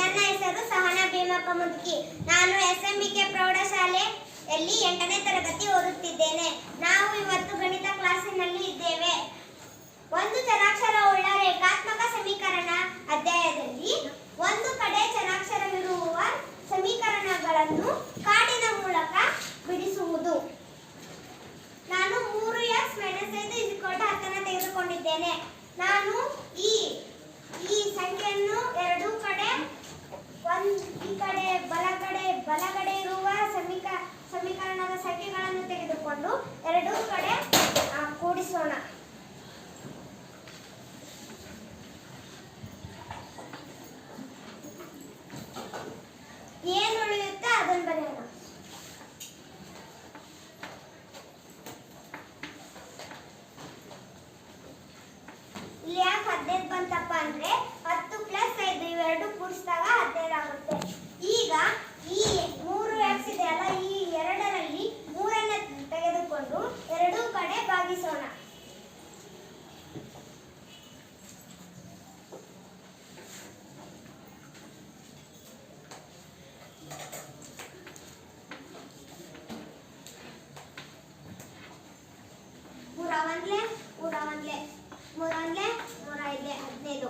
ನನ್ನ ಹೆಸರು ಸಹನಾ ಭೀಮಪ್ಪ ಮುದುಕಿ. ನಾನು ಎಸ್ ಎಂ ಬಿ ಕೆ ಪ್ರೌಢಶಾಲೆಯಲ್ಲಿ ಎಂಟನೇ ತರಗತಿ ಓದುತ್ತಿದ್ದೇನೆ. ನಾವು ಇವತ್ತು ಗಣಿತ ಕ್ಲಾಸಿನಲ್ಲಿ ಇದ್ದೇವೆ. ಒಂದು ಚರಾಕ್ಷರವುಳ್ಳ ರೇಖಾತ್ಮಕ ಸಮೀಕರಣ ಅಧ್ಯಾಯದಲ್ಲಿ ಒಂದು ಕಡೆ ಚರಾಕ್ಷರವಿರುವ ಸಮೀಕರಣಗಳನ್ನು ಕಾಡಿನ ಮೂಲಕ ಬಿಡಿಸುವುದು. ನಾನು ಮೂರು ಎಕ್ಸ್ ಮೈನಸ್ ಐದು ಇಸ್ಕೊಟ್ಟು ಹತ್ತನ್ನು ತೆಗೆದುಕೊಂಡಿದ್ದೇನೆ. ನಾನು ಈ ಈ ಸಂಖ್ಯೆಯನ್ನು ಎರಡು ಕಡೆ ಒಂದ್ ಈ ಕಡೆ ಬಲಗಡೆ ಬಲಗಡೆ ಇರುವ ಸಮೀಕ ಸಮೀಕರಣದ ಸಂಖ್ಯೆಗಳನ್ನು ತೆಗೆದುಕೊಂಡು ಎರಡೂ ಕಡೆ ಕೂಡಿಸೋಣ ಏನು ಉಳಿಯುತ್ತೆ ಅದನ್ನು ಬರೆಯೋಣ ಇಲ್ಲಿ ಯಾಕೆ ಹದಿನೈದು ಬಂತಪ್ಪ ಅಂದ್ರೆ ಹತ್ತು ಪ್ಲಸ್ ಐದು ಇವೆರಡು ಕೂಡಿಸಿದಾಗ ಹದಿನೈದು ಆಗುತ್ತೆ ಈಗ ಈ ಮೂರು ಎಕ್ಸ್ ಇದೆ ಅಲ್ಲ ಈ ಎರಡರಲ್ಲಿ ಮೂರನ್ನ ತೆಗೆದುಕೊಂಡು ಎರಡೂ ಕಡೆ ಭಾಗಿಸೋಣ ಮೂರ ಒಂದ್ಲೆ ಮೂರ ಒಂದ್ಲೆ ಮೂರ ಒಂದ್ಲೆ ಮೂರ ಐದ್ಲೆ ಹದಿನೈದು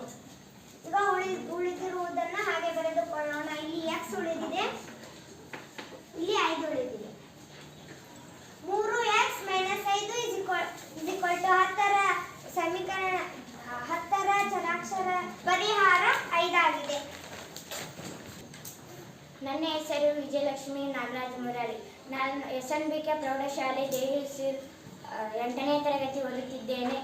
ಈಗ ಉಳಿ ಉಳಿದಿರುವುದನ್ನ ಹಾಗೆ ಬರೆದುಕೊಳ್ಳೋಣ ಇಲ್ಲಿ ಎಕ್ಸ್ ಉಳಿದಿದೆ ಇಲ್ಲಿ ಐದು ಉಳಿದಿದೆ ಮೂರು ಎಕ್ಸ್ ಮೈನಸ್ ಐದು ಇಸ್ ಇಕ್ವಲ್ ಟು ಹತ್ತರ ಸಮೀಕರಣ ಹತ್ತರ ಚರಾಕ್ಷರ ಪರಿಹಾರ ಐದಾಗಿದೆ ನನ್ನ ಹೆಸರು ವಿಜಯಲಕ್ಷ್ಮಿ ನಾಗರಾಜ ಮುರಾರಿ ನಾನು ಎಸ್ ಎನ್ ಬಿ ಕೆ ಪ್ರೌಢಶಾಲೆ ದೇವಿಸಿರ್ ಎಂಟನೇ ತರಗತಿ ಓದುತ್ತಿದ್ದೇನೆ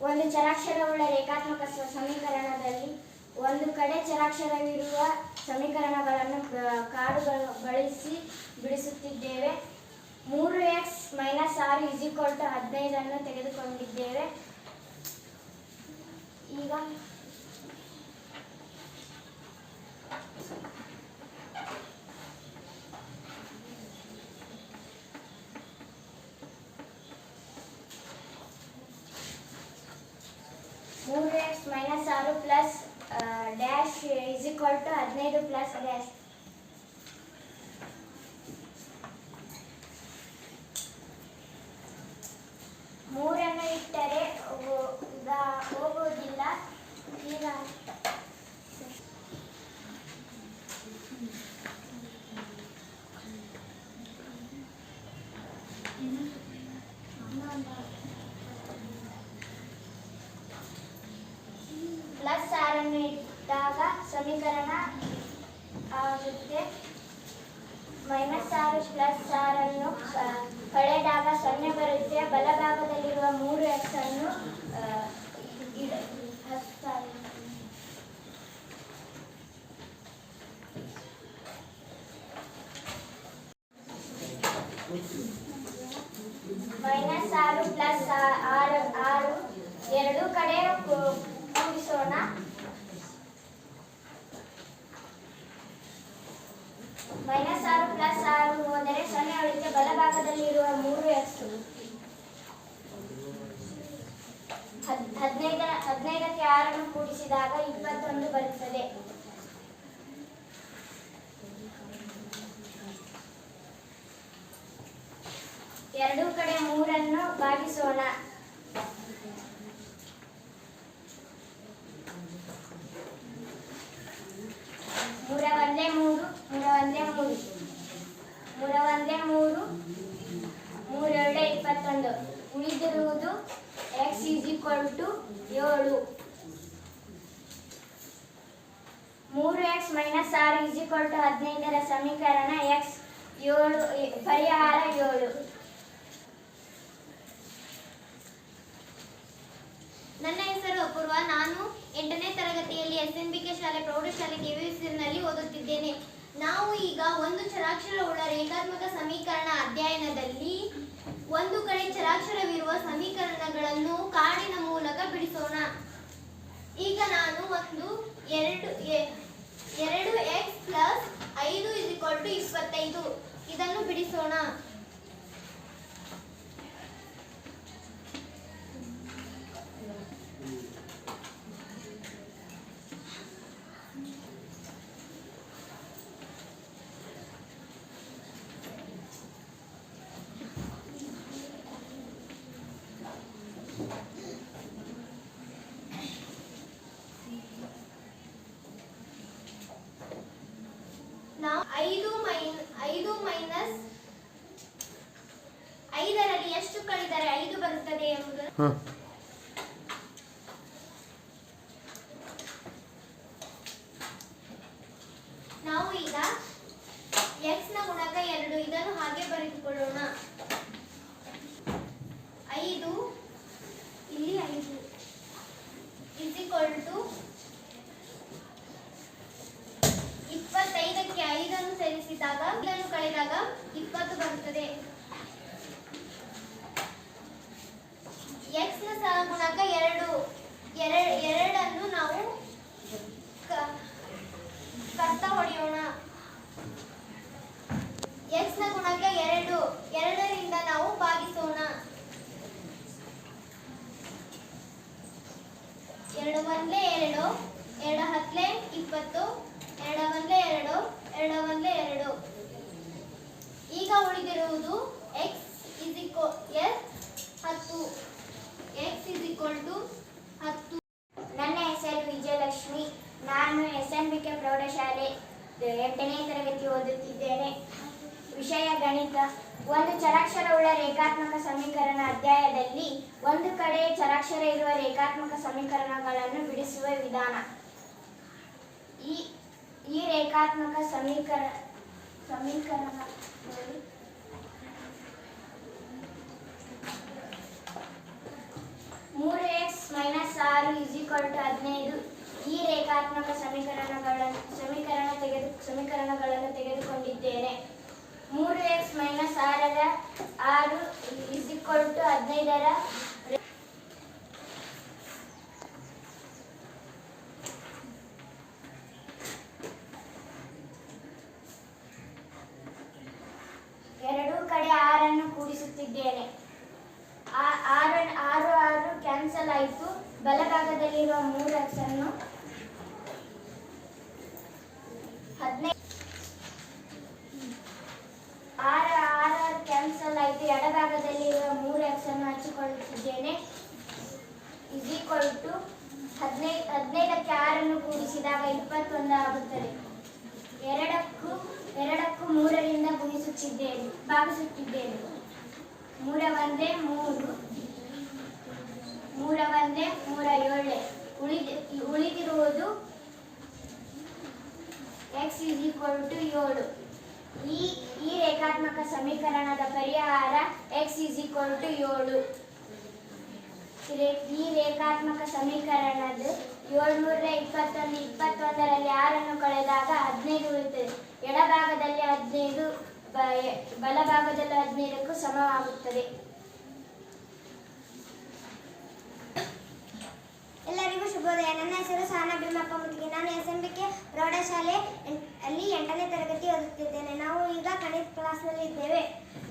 ಒಂದು ಚರಾಕ್ಷರವುಳ್ಳ ರೇಖಾತ್ಮಕ ಸ- ಸಮೀಕರಣದಲ್ಲಿ ಒಂದು ಕಡೆ ಚರಾಕ್ಷರವಿರುವ ಸಮೀಕರಣಗಳನ್ನು ಬ- ಕಾಡುಗಳು ಬಳಸಿ ಬಿಡಿಸುತ್ತಿದ್ದೇವೆ. ಮೂರು ಎಕ್ಸ್ ಮೈನಸ್ ಆರು ಇಸ್ ಈಕ್ವಲ್ ಟು ಹದಿನೈದನ್ನು ತೆಗೆದುಕೊಂಡಿದ್ದೇವೆ. ಈಗ ಮೂರು ಎಕ್ಸ್ ಮೈನಸ್ ಆರು plus dash is equal to ಹದಿನೈದು ಪ್ಲಸ್ ಡ್ಯಾಶ್ ಮೂರನ್ನು ಇಟ್ಟರೆ ಹೋ- ಈಗ ಹೋಗುವುದಿಲ್ಲ ಈಗ ಪ್ಲಸ್ ಆರನ್ನು ಇಟ್ಟಾಗ ಸಮೀಕರಣ ಆಗುತ್ತೆ ಮೈನಸ್ ಆರು ಪ್ಲಸ್ ಆರನ್ನು ಆ, ಕಳೆದಾಗ ಸೊನ್ನೆ ಬರುತ್ತೆ. ಬಲಭಾಗದಲ್ಲಿರುವ ಮೂರು ಎಕ್ಸ್ ಅನ್ನು ಆ, ಇಡ- ಹಚ್ತಾರೆ. ಮೈನಸ್ ಆರು ಪ್ಲಸ್ ಆರು ಆರು ಎರಡು ಕಡೆ ಕೂ- ಕೂಡಿಸೋಣ ಮೈನಸ್ ಆರು ಪ್ಲಸ್ ಆರು ಹೋದರೆ ಸೊನ್ನೆ ಉಳಿಕೆ ಬಲಭಾಗದಲ್ಲಿರುವ ಮೂರು ಎಕ್ಸ್ ಹದಿನೈದ ಹದಿನೈದಕ್ಕೆ ಆರನ್ನು ಕೂಡಿಸಿದಾಗ ಇಪ್ಪತ್ತೊಂದು ಬರುತ್ತದೆ ಎರಡೂ ಕಡೆ ಮೂರನ್ನು ಭಾಗಿಸೋಣ. ಮೂರ ಒಂದೇ ಮೂರು, ಮೂರ ಒಂದೇ ಮೂರು. ಮೂರ ಒಂದೇ ಮೂರು ಮೂರೆರಡೆ ಇಪ್ಪತ್ತೊಂದು. ಉಳಿದಿರುವುದು ಎಕ್ಸ್ ಈಸ್ ಈಕ್ವಲ್ ಟು ಏಳು. ಮೂರು ಎಕ್ಸ್ ಮೈನಸ್ ಆರು ಈಸ್ ಈಕ್ವಲ್ ಟು ಹದಿನೈದರ ಸಮೀಕರಣ ಎಕ್ಸ್ ಏಳು ಪರಿಹಾರ ಏಳು ನನ್ನ ಹೆಸರು ಅಪೂರ್ವ ನಾನು ಎಂಟನೇ ತರಗತಿಯಲ್ಲಿ ಎಸ್ ಎನ್ ಬಿ ಕೆ ಶಾಲೆ, ಪ್ರೌಢಶಾಲೆ ಕೆವಿಸಿನಲ್ಲಿ ಓದುತ್ತಿದ್ದೇನೆ. ನಾವು ಈಗ ಒಂದು ಚರಾಕ್ಷರವುಳ್ಳ ರೇಖಾತ್ಮಕ ಸಮೀಕರಣ ಅಧ್ಯಯನದಲ್ಲಿ ಒಂದು ಕಡೆ ಚರಾಕ್ಷರವಿರುವ ಸಮೀಕರಣಗಳನ್ನು ಕಾಡಿನ ಮೂಲಕ ಬಿಡಿಸೋಣ. ಈಗ ನಾನು ಒಂದು ಎರಡು ಎರಡು ಎಕ್ಸ್ ಪ್ಲಸ್ ಐದು ಇಸ್ ಇಕ್ವಲ್ ಟು ಇಪ್ಪತ್ತೈದು. ಇದನ್ನು ಬಿಡಿಸೋಣ ಹಾಂ ನಾವು ಈಗ x ನ ಗುಣಕ ಎರಡು ಇದನ್ನು ಹಾಗೆ ಬರೆದುಕೊಳ್ಳೋಣ ಐದು ಇಲ್ಲಿ ಐದು ಇಸ್ ಈಕ್ವಲ್ ಟು ಇಪ್ಪತ್ತೈದಕ್ಕೆ ಐದನ್ನು ಸೇರಿಸಿದಾಗ ಇದನ್ನು ಕಳೆದಾಗ ಇಪ್ಪತ್ತು ಬರುತ್ತದೆ x ನ ಸಹಗುಣಕ ಎರಡು ಎರಡು ಎರಡನ್ನು ನಾವು ಕ- ಕರ್ತ ಹೊಡೆಯೋಣ x ನ ಗುಣಕ ಎರಡು ಎರಡರಿಂದ ನಾವು ಭಾಗಿಸೋಣ ಎರಡು ಒಂದ್ಲೆ ಎರಡು ಎರಡು ಹತ್ಲೆ ಇಪ್ಪತ್ತು ಎರಡು ಒಂದ್ಲೆ ಎರಡು ಎರಡು. ಈಗ ಉಳಿದಿರುವುದು ಎಕ್ಸ್ ಇಸ್ ಎಸ್ ಹತ್ತು. x ಇಸ್ ಹತ್ತು. ನನ್ನ ಹೆಸರು ವಿಜಯಲಕ್ಷ್ಮಿ. ನಾನು ಎಸ್ ಎನ್ ಬಿ ಕೆ ಪ್ರೌಢಶಾಲೆ ಎಂಟನೇ ತರಗತಿ ಓದುತ್ತಿದ್ದೇನೆ. ವಿಷಯ ಗಣಿತ. ಒಂದು ಚರಾಕ್ಷರವುಳ್ಳ ರೇಖಾತ್ಮಕ ಸಮೀಕರಣ ಅಧ್ಯಾಯದಲ್ಲಿ ಒಂದು ಕಡೆ ಚರಾಕ್ಷರ ಇರುವ ರೇಖಾತ್ಮಕ ಸಮೀಕರಣಗಳನ್ನು ಬಿಡಿಸುವ ವಿಧಾನ. ಈ ಈ ರೇಖಾತ್ಮಕ ಸಮೀಕರಣ ಸಮೀಕರಣ. ಮೂರು ಎಕ್ಸ್ ಮೈನಸ್ ಆರು ಇಸ್ ಈಕ್ವಲ್ ಟು ಹದಿನೈದು ಈ ರೇಖಾತ್ಮಕ ಸಮೀಕರಣಗಳನ್ನು ಸಮೀಕರಣ ತೆಗೆದು, ಸಮೀಕರಣಗಳನ್ನು ತೆಗೆದುಕೊಂಡಿದ್ದೇನೆ ಮೂರು ಎಕ್ಸ್ ಮೈನಸ್ ಆರರ ಆರು ಇಸ್ ಈಕ್ವಲ್ ಟು ಹದಿನೈದರ ಎರಡೂ ಕಡೆ ಆರನ್ನು ಕೂಡಿಸುತ್ತಿದ್ದೇನೆ ಆ- ಆರು ಆರು ಆರು ಕ್ಯಾನ್ಸಲ್ ಆಯಿತು ಬಲಭಾಗದಲ್ಲಿರುವ ಮೂರು ಎಕ್ಸ್ ಅನ್ನು ಹದಿನೈದು ಆರು ಆರು ಕ್ಯಾನ್ಸಲ್ ಆಯಿತು ಎಡಭಾಗದಲ್ಲಿರುವ ಮೂರು ಎಕ್ಸ್ ಅನ್ನು ಹಚ್ಚಿಕೊಳ್ಳುತ್ತಿದ್ದೇನೆ ಇಸ್ ಈಕ್ವಲ್ ಟು ಹದಿನೈದು ಹದಿನೈದಕ್ಕೆ ಆರನ್ನು ಕೂಡಿಸಿದಾಗ ಇಪ್ಪತ್ತೊಂದು ಆಗುತ್ತದೆ ಎರಡಕ್ಕೂ ಎರಡಕ್ಕೂ ಮೂರರಿಂದ ಭಾಗಿಸುತ್ತಿದ್ದೇನೆ ಮೂರ ಒಂದೇ ಮೂರು ಮೂರ ಒಂದೇ ಮೂರ ಏಳೆ ಉಳಿದ, ಉಳಿದಿರುವುದು ಎಕ್ಸ್ ಇಸ್ ಈಕ್ವಲ್ ಟು ಏಳು. ಈ ಈ ರೇಖಾತ್ಮಕ ಸಮೀಕರಣದ ಪರಿಹಾರ ಎಕ್ಸ್ ಇಸ್ ಈಕ್ವಲ್ ಟು ಏಳು. ಈ ರೇಖಾತ್ಮಕ ಸಮೀಕರಣದ ಏಳ್ನೂರ ಇಪ್ಪತ್ತೊಂದು, ಇಪ್ಪತ್ತೊಂದರಲ್ಲಿ ಆರನ್ನು ಕಳೆದಾಗ ಹದಿನೈದು ಉಳಿತದೆ ಎಡಭಾಗದಲ್ಲಿ ಹದಿನೈದು ಬಲಭಾಗದಲ್ಲಿ ಹದಿನೈದಕ್ಕೂ ಸಮವಾಗುತ್ತದೆ. ಎಲ್ಲರಿಗೂ ಶುಭೋದಯ. ನನ್ನ ಹೆಸರು ಸಹನಾ ಭೀಮಪ್ಪ ಮುತ್ತಿಗೆ. ನಾನು ಎಸ್ ಎಂ ಬಿ ಕೆ ಪ್ರೌಢಶಾಲೆ ಅಲ್ಲಿ ಎಂಟನೇ ತರಗತಿ ಓದುತ್ತಿದ್ದೇನೆ. ನಾವು ಈಗ ಗಣಿತ ಕ್ಲಾಸ್ನಲ್ಲಿ ಇದ್ದೇವೆ.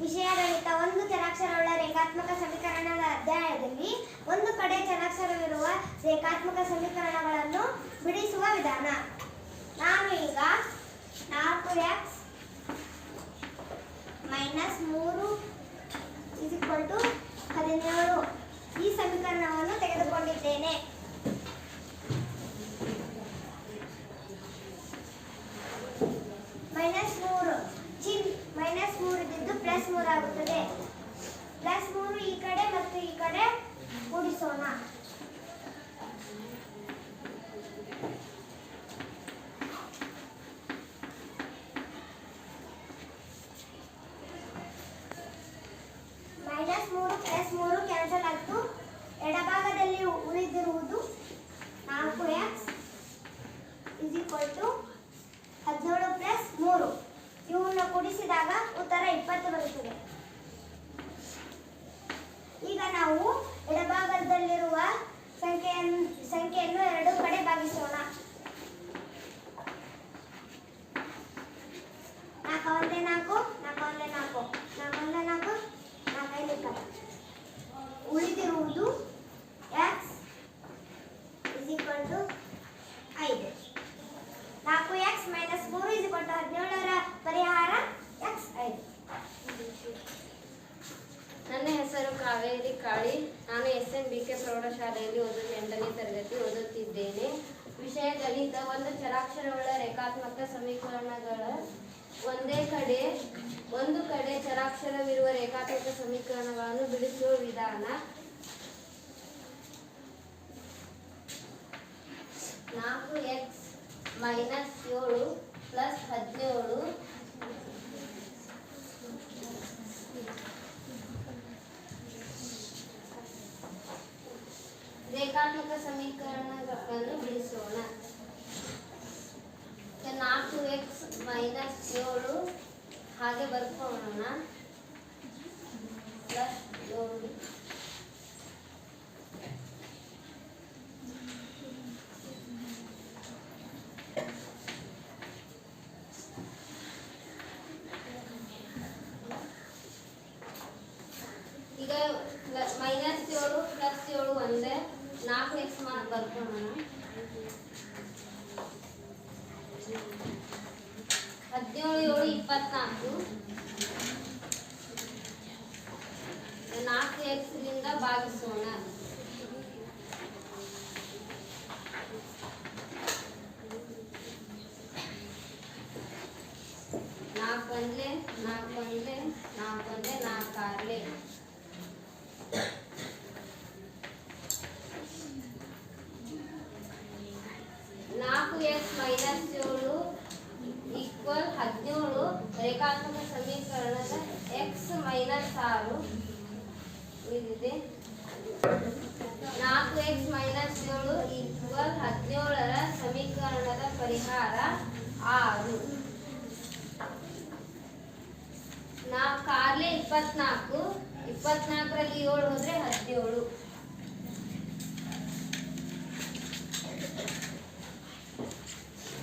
ವಿಷಯ ಗಣಿತ. ಒಂದು ಚರಾಕ್ಷರವುಳ್ಳ ರೇಖಾತ್ಮಕ ಸಮೀಕರಣದ ಅಧ್ಯಾಯದಲ್ಲಿ ಒಂದು ಕಡೆ ಚರಾಕ್ಷರವಿರುವ ರೇಖಾತ್ಮಕ ಸಮೀಕರಣಗಳನ್ನು ಬಿಡಿಸುವ ವಿಧಾನ. ನಾನು ಈಗ ನಾಲ್ಕು ಎಕ್ಸ್ ಮೈನಸ್ ಮೂರು ಇಸ್ ಈಕ್ವಲ್ ಟು ಹದಿನೇಳು. ಈ ಸಮೀಕರಣವನ್ನು ತೆಗೆದುಕೊಂಡಿದ್ದೇನೆ. ಮೈನಸ್ ಮೂರು. ಚಿನ್, ಮೈನಸ್ ಮೂರು ಇದ್ದು ಪ್ಲಸ್ ಮೂರು ಆಗುತ್ತದೆ. ಪ್ಲಸ್ ಮೂರು ಈ ಕಡೆ ಮತ್ತು ಈ ಕಡೆ ಕೂಡಿಸೋಣ ಮೈನಸ್ ಮೂರು ಪ್ಲಸ್ ಅಂದ್ರೆ ಗಣಿತ ಒಂದು ಚರಾಕ್ಷರಗಳ ರೇಖಾತ್ಮಕ ಸಮೀಕರಣಗಳ ಒಂದೇ ಕಡೆ, ಒಂದು ಕಡೆ ಚರಾಕ್ಷರವಿರುವ ರೇಖಾತ್ಮಕ ಸಮೀಕರಣಗಳನ್ನು ಬಿಡಿಸುವ ವಿಧಾನ. ನಾಲ್ಕು ಎಕ್ಸ್ ಮೈನಸ್ ಏಳು ಪ್ಲಸ್ ಹದಿನೇಳು ರೇಖಾತ್ಮಕ ಸಮೀಕರಣಗಳನ್ನು ಬಿಡಿಸೋಣ. ನಾಲ್ಕು ಎಕ್ಸ್ ಮೈನಸ್ ಏಳು ಹಾಗೆ ಬರ್ಕೊಳ್ಳೋಣ. ಪ್ಲಸ್ ಏಳು ಈಗ ಮೈನಸ್ ಏಳು ಪ್ಲಸ್ ಏಳು ಒಂದೇ ನಾಲ್ಕು ಎಕ್ಸ್ ಮಾರ್ಕ್ ಬರ್ಕೊಳ್ಳೋಣ ಹದಿನೇಳು ಏಳು ಇಪ್ಪತ್ನಾಲ್ಕು ನಾಲ್ಕು ಎಕ್ಸ್ಲಿಂದ ಭಾಗಿಸೋಣ ನಾಲ್ಕು ಒಂದ್ಲೆ ನಾಲ್ಕು ಒಂದ್ಲೆ ನಾಲ್ಕು ಒಂದ್ಲೆ ನಾಲ್ಕು ಆರ್ಲೆ ನಾಲ್ಕು ಎಕ್ಸ್ ಮೈನಸ್ ಏಳು ಈಕ್ವಲ್ ಹದಿನೇಳು ರೇಖಾತ್ಮಕ ಸಮೀಕರಣದ ಎಕ್ಸ್ ಮೈನಸ್ ಆರು. ಇದಿದೆ ನಾಲ್ಕು ಎಕ್ಸ್ ಮೈನಸ್ ಏಳು ಈಕ್ವಲ್ ಹದಿನೇಳರ ಸಮೀಕರಣದ ಪರಿಹಾರ ಆರು. ನಾಲ್ಕು ಆರ್ಲೆ ಇಪ್ಪತ್ನಾಲ್ಕು. ಇಪ್ಪತ್ನಾಲ್ಕರಲ್ಲಿ ಏಳು ಹೋದ್ರೆ ಹದಿನೇಳು.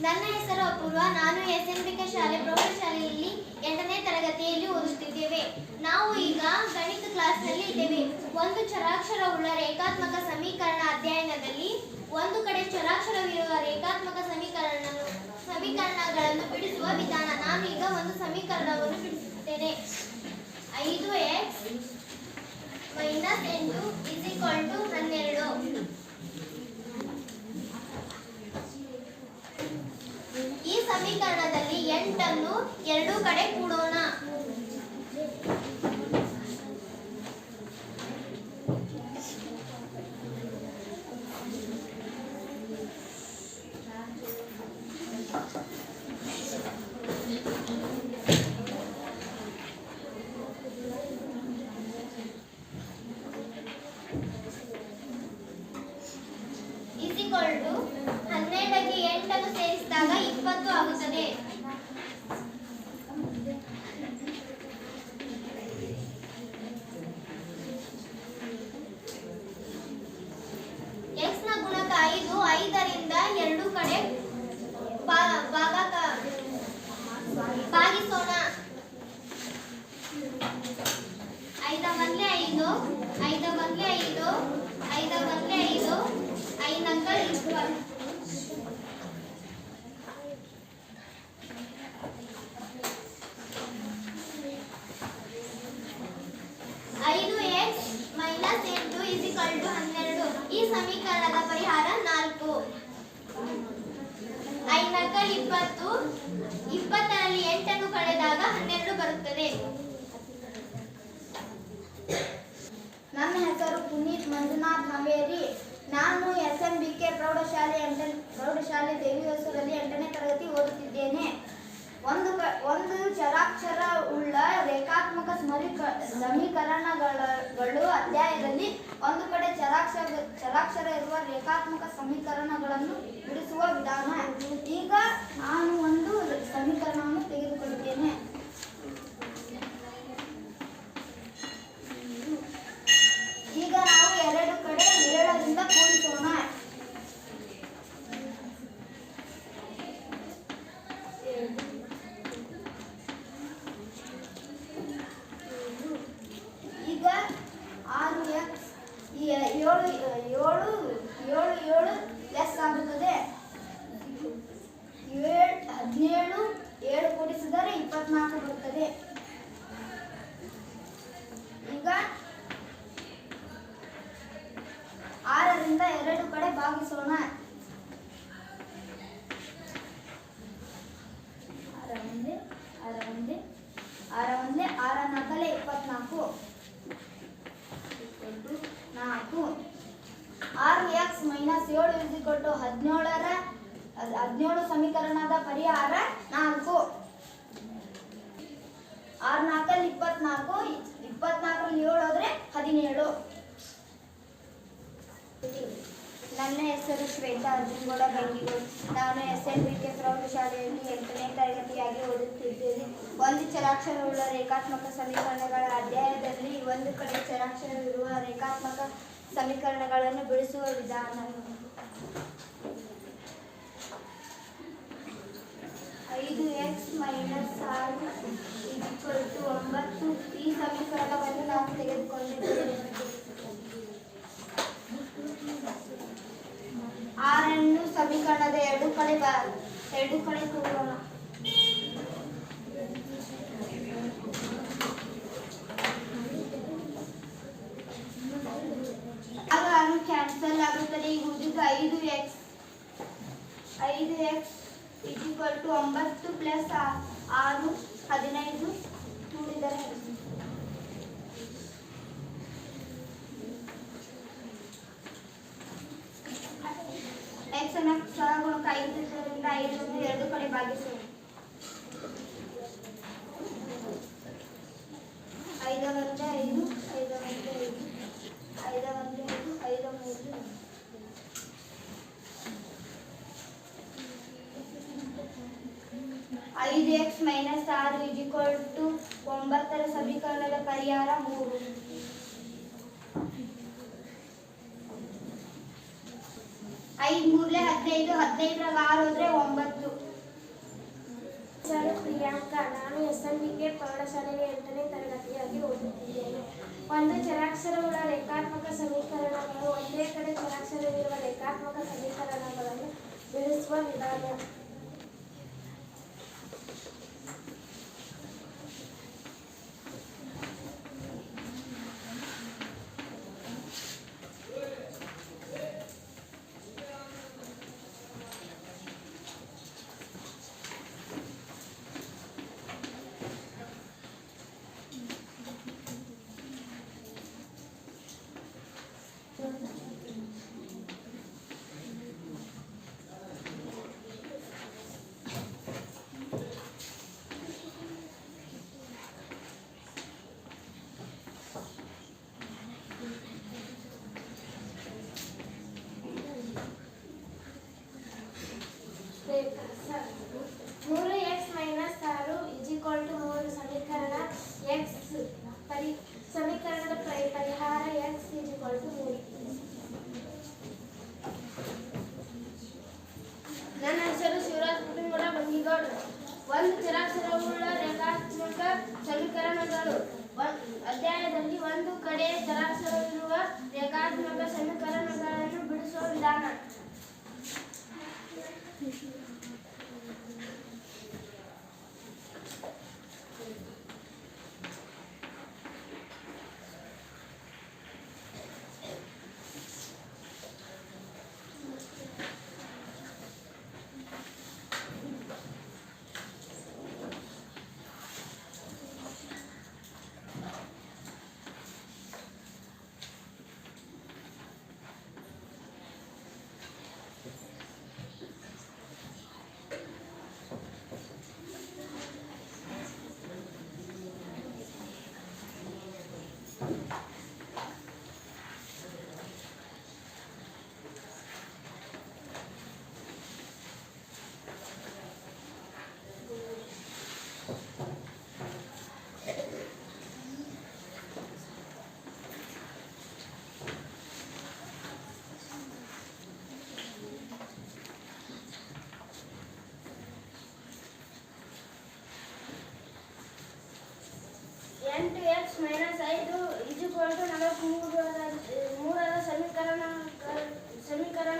ನನ್ನ ಹೆಸರು ಅಪೂರ್ವ. ನಾನು ಎಸ್ ಎನ್ ಬಿ ಕೆ ಶಾಲೆ ಪ್ರೌಢಶಾಲೆಯಲ್ಲಿ ಎಂಟನೇ ತರಗತಿಯಲ್ಲಿ ಓದುತ್ತಿದ್ದೇವೆ. ನಾವು ಈಗ ಗಣಿತ ಕ್ಲಾಸ್ನಲ್ಲಿ ಇದ್ದೇವೆ. ಒಂದು ಚರಾಕ್ಷರವುಳ್ಳ ರೇಖಾತ್ಮಕ ಸಮೀಕರಣ ಅಧ್ಯಯನದಲ್ಲಿ ಒಂದು ಕಡೆ ಚರಾಕ್ಷರವಿರುವ ರೇಖಾತ್ಮಕ ಸಮೀಕರಣ, ಸಮೀಕರಣಗಳನ್ನು ಬಿಡಿಸುವ ವಿಧಾನ. ನಾನು ಈಗ ಒಂದು ಸಮೀಕರಣವನ್ನು ಬಿಡಿಸುತ್ತೇನೆ. ಐದು ಎಕ್ಸ್ ಮೈನಸ್ ಎಂಟು ಇಸ್ ಈಕ್ವಲ್ ಟು ಹನ್ನೆರಡು ಈ ಸಮೀಕರಣದಲ್ಲಿ ಎಂಟನ್ನು ಎರಡೂ ಕಡೆ ಕೂಡೋಣ ಇಸ್ ಈಕ್ವಲ್ ಟು ಹನ್ನೆರಡಕ್ಕೆ ಎಂಟನ್ನು ಸೇರಿಸಿದಾಗ ಇಪ್ಪತ್ತು ಆಗುತ್ತದೆ ಎಕ್ಸ್ನ ಗುಣಕ ಐದು ಐದರಿಂದ ಎರಡು ಕಡೆ ಬಾ- ಭಾಗಾಕ ಭಾಗಿಸೋಣ ಐದ ಬಂದ್ಲೆ ಐದು ಐದ ಬಂದ್ಲೆ ಐದು ಐದ ಬಂದ್ಲೆ ಐದು ಐನಂಕ ಇಪ್ಪತ್ತು ಐದು ಎಕ್ಸ್ ಮೈನಸ್ ಎಂಟು ಇಸ್ ಇಕ್ವಲ್ ಟು ಹನ್ನೆರಡು ಈ ಸಮೀಕರಣದ ಪರಿಹಾರ ನಾಲ್ಕು ಐನಕ್ಕ ಇಪ್ಪತ್ತು ಇಪ್ಪತ್ತರಲ್ಲಿ ಎಂಟನ್ನು ಕಳೆದಾಗ ಹನ್ನೆರಡು ಬರುತ್ತದೆ ನನ್ನ ಹೆಸರು ಪುನೀತ್ ಮಂಜುನಾಥ್ ನವೇರಿ ನಾನು ಎಸ್ ಎಂ ಬಿ ಕೆ ಪ್ರೌಢಶಾಲೆ ಎಂಟನೇ, ಪ್ರೌಢಶಾಲೆ ದೇವಿ ಹೆಸರಲ್ಲಿ ಎಂಟನೇ ತರಗತಿ ಓದುತ್ತಿದ್ದೇನೆ. ಒಂದು ಕ, ಒಂದು ಚರಾಕ್ಷರ ಉಳ್ಳ ರೇಖಾತ್ಮಕ ಸ್ಮರಿಕ ಸಮೀಕರಣಗಳು ಅಧ್ಯಾಯದಲ್ಲಿ ಒಂದು ಕಡೆ ಚರಾಕ್ಷರ ಚರಾಕ್ಷರ ಇರುವ ರೇಖಾತ್ಮಕ ಸಮೀಕರಣಗಳನ್ನು ಬಿಡಿಸುವ ವಿಧಾನ. ಈಗ ನಾನು ಒಂದು ಸಮೀಕರಣವನ್ನು போயிட்டோம்னா ಅರ್ಜುನಗೌಡ ಗಂಗಿಗೋಳ್ ನಾನು ಎಸ್ ಎನ್ ಬಿ ಕೆ ಪ್ರೌಢಶಾಲೆಯಲ್ಲಿ ಎಂಟನೇ ತರಗತಿಯಾಗಿ ಓದುತ್ತಿದ್ದೇನೆ. ಒಂದು ಚರಾಕ್ಷರವುಳ್ಳ ರೇಖಾತ್ಮಕ ಸಮೀಕರಣಗಳ ಅಧ್ಯಾಯದಲ್ಲಿ ಒಂದು ಕಡೆ ಚರಾಕ್ಷರವಿರುವ ರೇಖಾತ್ಮಕ ಸಮೀಕರಣಗಳನ್ನು ಬಿಡಿಸುವ ವಿಧಾನ. ಐದು ಎಕ್ಸ್ ಮೈನಸ್ ಆರು ಈಕ್ವಲ್ ಟು ಒಂಬತ್ತು. ಈ ಸಮೀಕರಣವನ್ನು ನಾವು ತೆಗೆದುಕೊಂಡಿದ್ದೇವೆ ಆರನ್ನು ಸಮೀಕರಣದ ಎರಡು ಕಡೆ ಬ, ಎರಡು ಕಡೆ ಕೂಡೋಣ ಆಗ ಕ್ಯಾನ್ಸಲ್ ಆಗುತ್ತದೆ. ಈಗ ಉಳಿದ ಐದು ಎಕ್ಸ್ ಐದು ಎಕ್ಸ್ ಈಕ್ವಲ್ ಟು ಒಂಬತ್ತು ಪ್ಲಸ್ ಆರು, ಹದಿನೈದು ಕೂಡಿದರೆ ಎಕ್ಸ್ ಅನ್ನ ಸಹಗುಣಕ ಐದು ಇರೋದ್ರಿಂದ ಐದನ್ನು ಭಾಗಿಸೋಣ ಐದ ಎಕ್ಸ್ ಮೈನಸ್ ಆರು ಇಜಿಕ್ವಲ್ ಟು ಒಂಬತ್ತರ ಸಮೀಕರಣದ ಪರಿಹಾರ ಮೂರು ಐದು ಹದಿನೈದು ಹದಿನೈದರಾಗ ಆರು ಹೋದ್ರೆ ಒಂಬತ್ತು ಹೆಸರು ಪ್ರಿಯಾಂಕಾ ನಾನು ಎಸ್ ಎನ್ ಕೆ ಪ್ರೌಢಶಾಲೆಗೆ ಎಂಟನೇ ತರಗತಿಯಾಗಿ ಓದುತ್ತಿದ್ದೇನೆ. ಒಂದು ಚರಾಕ್ಷರಗಳ ರೇಖಾತ್ಮಕ ಸಮೀಕರಣಗಳು, ಒಂದೇ ಕಡೆ ಚರಾಕ್ಷರವಿರುವ ರೇಖಾತ್ಮಕ ಸಮೀಕರಣಗಳನ್ನು ಬಿಡಿಸುವ ವಿಧಾನ. ಸಮೀಕರಣ ಸಮೀಕರಣ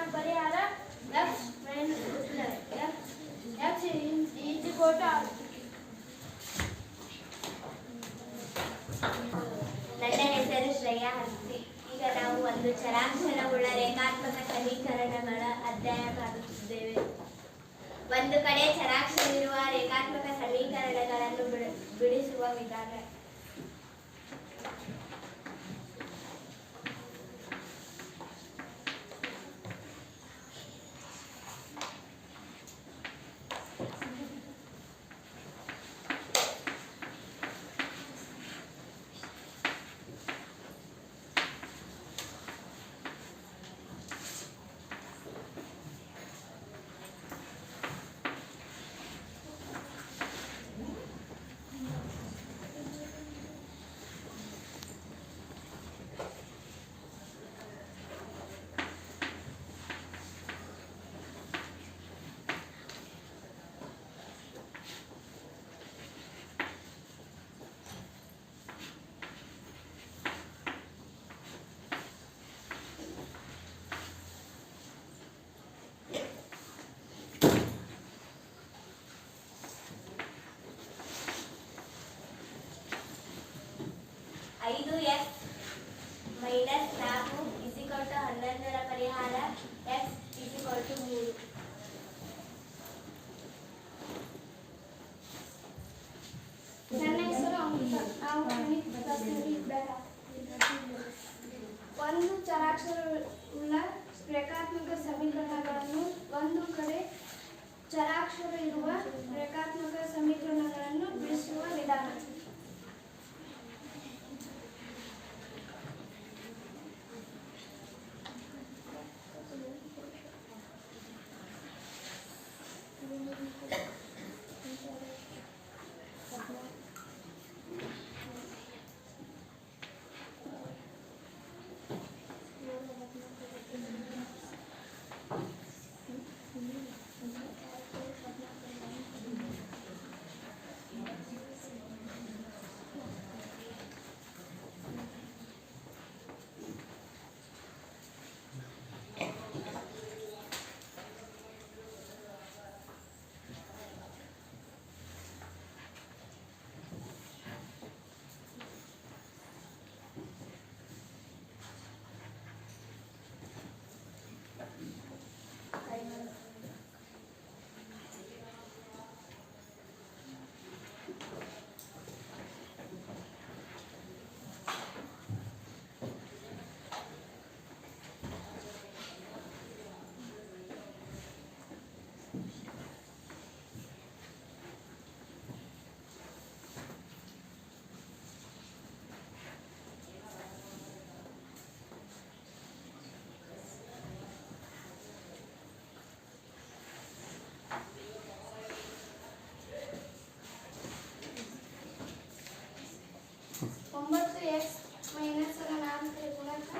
ಒಂಬತ್ತು ಎಕ್ಸ್ ಮೈನಸ್ ನಾಲ್ಕು ಗುಣಕ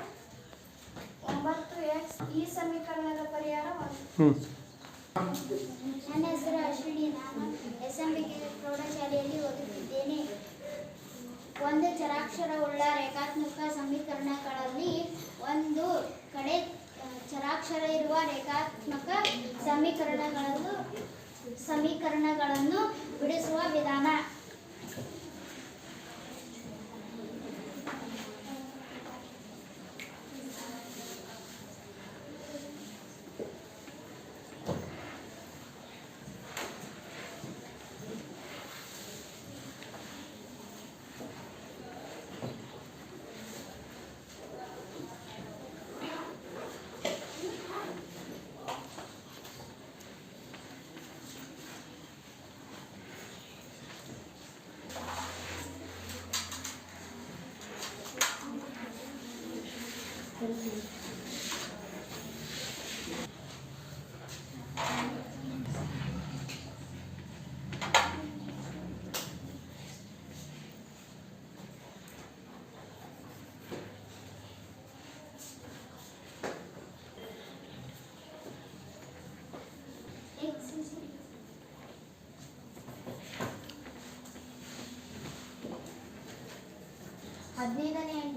ಒಂಬತ್ತು ಎಕ್ಸ್ ಈ ಸಮೀಕರಣದ ಪರಿಹಾರ ಒಂದು. ನನ್ನ ಹೆಸರು ಅಶ್ವಿನಿ. ನಾನು ಎಸ್ ಎಂ ಬಿ ಕೆ ಪ್ರೌಢಶಾಲೆಯಲ್ಲಿ ಓದುತ್ತಿದ್ದೇನೆ. ಒಂದು ಚರಾಕ್ಷರವುಳ್ಳ ರೇಖಾತ್ಮಕ ಸಮೀಕರಣಗಳಲ್ಲಿ ಒಂದು ಕಡೆ ಚರಾಕ್ಷರ ಇರುವ ರೇಖಾತ್ಮಕ ಸಮೀಕರಣಗಳನ್ನು ಸಮೀಕರಣಗಳನ್ನು ಬಿಡಿಸುವ ವಿಧಾನ. ಹದಿನೈದನೇ ಎಂಟನೇ ಹದಿನೈದು ಬರುತ್ತೆ